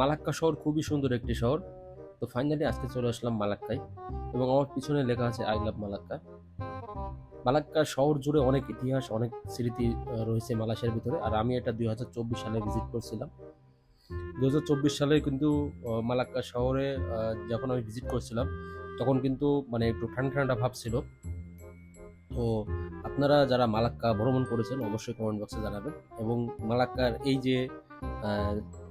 Malacca শহর খুবই সুন্দর একটি শহর। তো ফাইনালি আজকে চলে আসলাম মালাক্কায় এবং আমার পিছনে লেখা আছে আই লাভ মালাক্কা। মালাক্কা শহর জুড়ে অনেক ইতিহাস, অনেক স্মৃতি রয়েছে মালয়েশিয়ার ভিতরে। আর আমি এটা দুই হাজার চব্বিশ সালে ভিজিট করছিলাম। দু হাজার চব্বিশ সালে কিন্তু মালাক্কা শহরে যখন আমি ভিজিট করছিলাম, তখন কিন্তু মানে একটু ঠান্ডা ঠান্ডা ভাব ছিল। তো আপনারা যারা মালাক্কা ভ্রমণ করেছেন, অবশ্যই কমেন্ট বক্সে জানাবেন। এবং মালাক্কার এই যে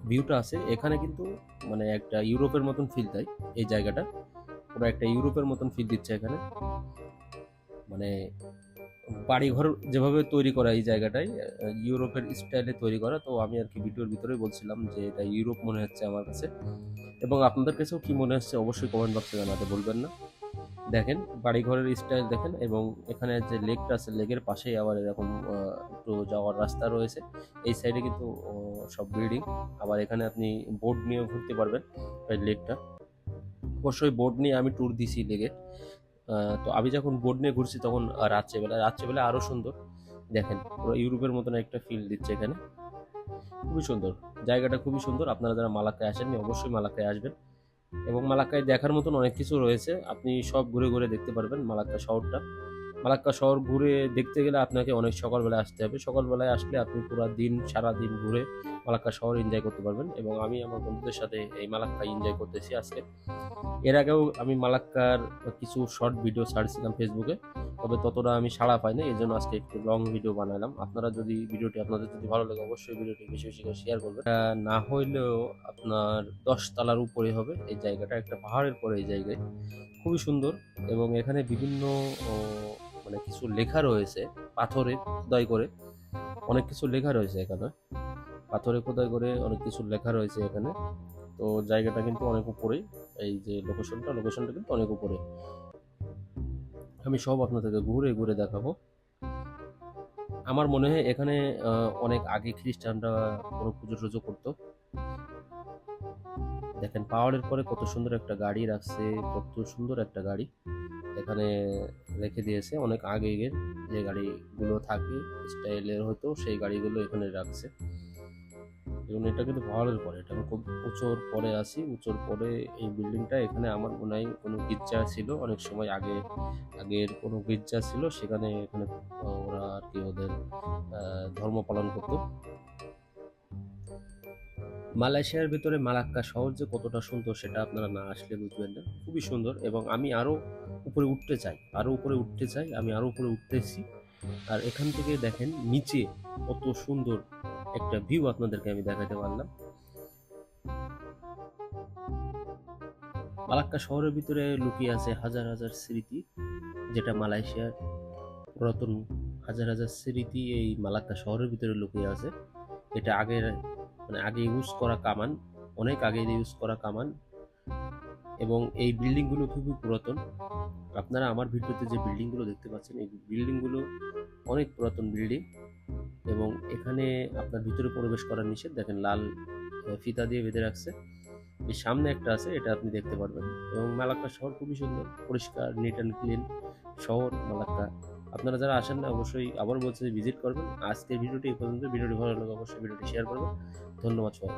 ভিউটা আছে। এখানে কিন্তু মানে একটা ইউরোপের মতন ফিল দেয় এই জায়গাটা। পুরো একটা ইউরোপের মতন ফিল দিচ্ছে এখানে। মানে বাড়িঘর যেভাবে তৈরি করা এই জায়গাটায় ইউরোপের স্টাইলে তৈরি করা। তো আমি আর কি ভিডিওর ভিতরে বলছিলাম যে এটা ইউরোপ মনে হচ্ছে আমার কাছে। এবং আপনাদের কাছেও কি মনে হচ্ছে অবশ্যই কমেন্ট বক্সে জানাতে বলবেন না। দেখেন, বাড়িঘরের স্টাইল দেখেন এবং এখানে যে লেকটা আছে, লেকের পাশেই আবার এরকম একটু যাওয়ার রাস্তা রয়েছে। এই সাইডে কিন্তু সব বিল্ডিং আবার এখানে আপনি বোট নিয়েও ঘুরতে পারবেন এই লেকটা। অবশ্যই বোট নিয়ে আমি ট্যুর দিছি লেগে তো আমি যখন বোট নিয়ে ঘুরছি তখন রাত্রেবেলা রাত্রেবেলা আরও সুন্দর। দেখেন, পুরো ইউরোপের মতন একটা ফিল দিচ্ছে এখানে। খুবই সুন্দর। জায়গাটা খুবই সুন্দর। আপনারা যারা মালাক্কায় আসেননি, অবশ্যই মালাক্কায় আসবেন। এবং মালাক্কায় দেখার মতন অনেক কিছু রয়েছে। আপনি সব ঘুরে ঘুরে দেখতে পারবেন মালাক্কা শহরটা। মালাক্কা শহর ঘুরে দেখতে গেলে আপনাকে অনেক সকালবেলায় আসতে হবে। সকালবেলায় আসলে আপনি পুরো দিন, সারা দিন ঘুরে মালাক্কা শহর এনজয় করতে পারবেন এবং আমি আমার বন্ধুদের সাথে এই মালাক্কা এনজয় করতেছি আজকে। এর আগেও আমি মালাক্কার কিছু শর্ট ভিডিও ছাড়ছিলাম ফেসবুকে তবে ততটা আমি সাড়া পাই না এই জন্য আজকে একটু লং ভিডিও বানালাম। আপনারা যদি ভিডিওটি আপনাদের যদি ভালো লাগে, অবশ্যই ভিডিওটি বেশি বেশি করে শেয়ার করবেন। না হইলেও আপনার দশ তলার উপরে হবে এই জায়গাটা, একটা পাহাড়ের পরে এই জায়গায়। খুবই সুন্দর এবং এখানে বিভিন্ন মানে কিছু লেখা রয়েছে, পাথরে খোদাই করে। অনেক কিছু লেখা রয়েছে এখানে। পাথরে খোদাই করে অনেক কিছু লেখা রয়েছে এখানে। তো জায়গাটা কিন্তু অনেক উপরে এই যে লোকেশনটা লোকেশনটা কিন্তু অনেক উপরে। আমি সব আপনাদেরকে ঘুরে ঘুরে দেখাবো। আমার মনে হয় এখানে অনেক আগে খ্রিস্টানরা কোনো পুজো টুজো করতো। দেখেন পাহাড়ের পরে কত সুন্দর একটা গাড়ি রাখছে, কত সুন্দর একটা গাড়ি। এখানে রেখে দিয়েছে। অনেক আগে যে গাড়িগুলো থাকে, স্টাইলের হতো সেই গাড়িগুলো এখানে রাখছে। এবং এটা কিন্তু পাহাড়ের পরে, এটা খুব উঁচুর পরে আসি উঁচুর পরে এই বিল্ডিংটা এখানে আমার মনে হয় কোনো গির্জা ছিল। অনেক সময় আগে, আগের কোনো গির্জা ছিল। সেখানে এখানে ওরা আর কি ওদের ধর্ম পালন করতো। মালয়েশিয়ার ভিতরে মালাক্কা শহর যে কতটা সুন্দর সেটা আপনারা না আসলে বুঝবেন না। খুবই সুন্দর এবং আমি আরও উপরে উঠতে চাই, আরও উপরে উঠতে চাই, আমি আরও উপরে উঠতেছি। আর এখান থেকে দেখেন নিচে কত সুন্দর একটা ভিউ আপনাদেরকে আমি দেখাতে পারলাম। মালাক্কা শহরের ভিতরে লুকিয়ে আছে হাজার হাজার স্মৃতি, যেটা মালয়েশিয়ার পুরাতন হাজার হাজার স্মৃতি এই মালাক্কা শহরের ভিতরে লুকিয়ে আছে। এটা আগের মানে আগে ইউজ করা কামান, অনেক আগে ইউজ করা কামান এবং এই বিল্ডিংগুলো খুবই পুরাতন। আপনারা আমার ভিডিওতে যে বিল্ডিংগুলো দেখতে পাচ্ছেন, এই বিল্ডিংগুলো অনেক পুরাতন বিল্ডিং এবং এখানে আপনার ভিতরে প্রবেশ করার নিষেধ। দেখেন লাল ফিতা দিয়ে বেঁধে রাখছে। এই সামনে একটা আছে, এটা আপনি দেখতে পারবেন। এবং মালাক্কা শহর খুবই সুন্দর, পরিষ্কার নিট অ্যান্ড ক্লিন শহর মালাক্কা। আপনারা যারা আসেন না অবশ্যই আবার বলছে ভিজিট করবেন। আজকের ভিডিওটি এই পর্যন্ত। ভিডিওটি ভালো লাগলে অবশ্যই ভিডিওটি শেয়ার করবেন। ধন্যবাদ সবাই